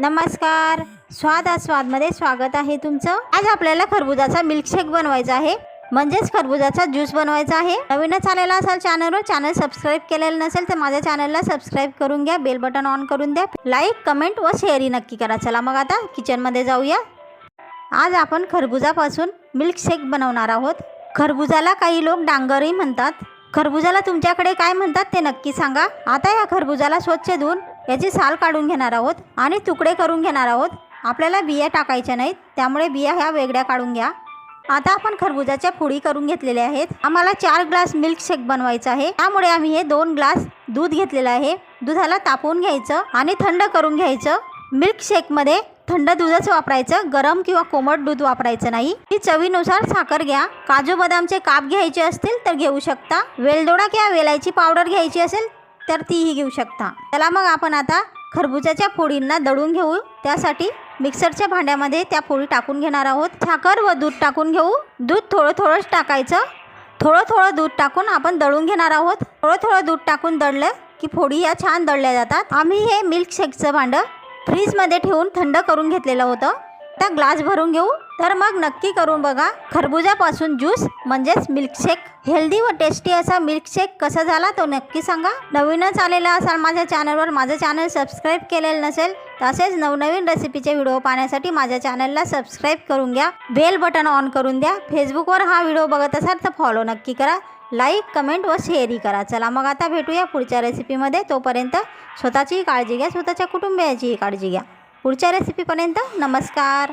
नमस्कार. स्वाद आस्वादमध्ये स्वागत आहे तुमचं. आज आपल्याला खरबुजाचा मिल्कशेक बनवायचा आहे. म्हणजेच खरबुजाचा ज्यूस बनवायचा आहे. नवीनच आलेला असाल चॅनलवर चॅनल सबस्क्राईब केलेलं नसेल तर माझ्या चॅनलला सबस्क्राईब करून घ्या बेल बटन ऑन करून द्या. लाईक कमेंट व शेअरही नक्की करा. चला मग आता किचनमध्ये जाऊया. आज आपण खरबुजापासून मिल्कशेक बनवणार आहोत. खरबुजाला काही लोक डांगरही म्हणतात. खरबुजाला तुमच्याकडे काय म्हणतात ते नक्की सांगा. आता या खरबुजाला स्वच्छ धुवून याची साल काढून घेणार आहोत आणि तुकडे करून घेणार आहोत. आपल्याला बिया टाकायच्या नाहीत त्यामुळे बिया ह्या वेगळ्या काढून घ्या. आता आपण खरबुजाच्या फोडी करून घेतलेल्या आहेत. आम्हाला चार ग्लास मिल्कशेक बनवायचं आहे. त्यामुळे आम्ही हे दोन ग्लास दूध घेतलेलं आहे. दुधाला तापवून घ्यायचं आणि थंड करून घ्यायचं. मिल्कशेकमध्ये थंड दूधच वापरायचं गरम किंवा कोमट दूध वापरायचं नाही. ही चवीनुसार साखर घ्या. काजू बदामचे काप घ्यायचे असतील तर घेऊ शकता. वेलदोडा किंवा वेलायची पावडर घ्यायची असेल तर तीही घेऊ शकता. त्याला मग आपण आता खरबुजाच्या फोडींना दळून घेऊ. त्यासाठी मिक्सरच्या भांड्यामध्ये त्या फोडी टाकून घेणार आहोत. साखर व दूध टाकून घेऊ. दूध थोडं थोडंच टाकायचं. थोडं थोडं दूध टाकून आपण दळून घेणार आहोत. थोडं थोडं दूध टाकून दळलं की फोडी या छान दळल्या जातात. आम्ही हे मिल्कशेकचं भांडं फ्रीजमध्ये ठेवून थंड करून घेतलेलं होतं. आता ग्लास भरून घेऊ. तर मग नक्की करून बघा. खरबुजापासून ज्यूस म्हणजेच मिल्कशेक हेल्दी व टेस्टी असा मिल्कशेक कसा झाला तो नक्की सांगा. नवीनच आलेला असाल माझ्या चॅनलवर माझं चॅनल सबस्क्राईब केलेलं नसेल तसेच नवनवीन रेसिपीचे व्हिडिओ पाहण्यासाठी माझ्या चॅनलला सबस्क्राईब करून घ्या. बेल बटन ऑन करून द्या. फेसबुकवर हा व्हिडिओ बघत असाल तर फॉलो नक्की करा. लाईक कमेंट व शेअरही करा. चला मग आता भेटूया पुढच्या रेसिपीमध्ये तोपर्यंत स्वतःचीही काळजी घ्या स्वतःच्या कुटुंबियाचीही काळजी घ्या. पुढच्या रेसिपीपर्यंत नमस्कार.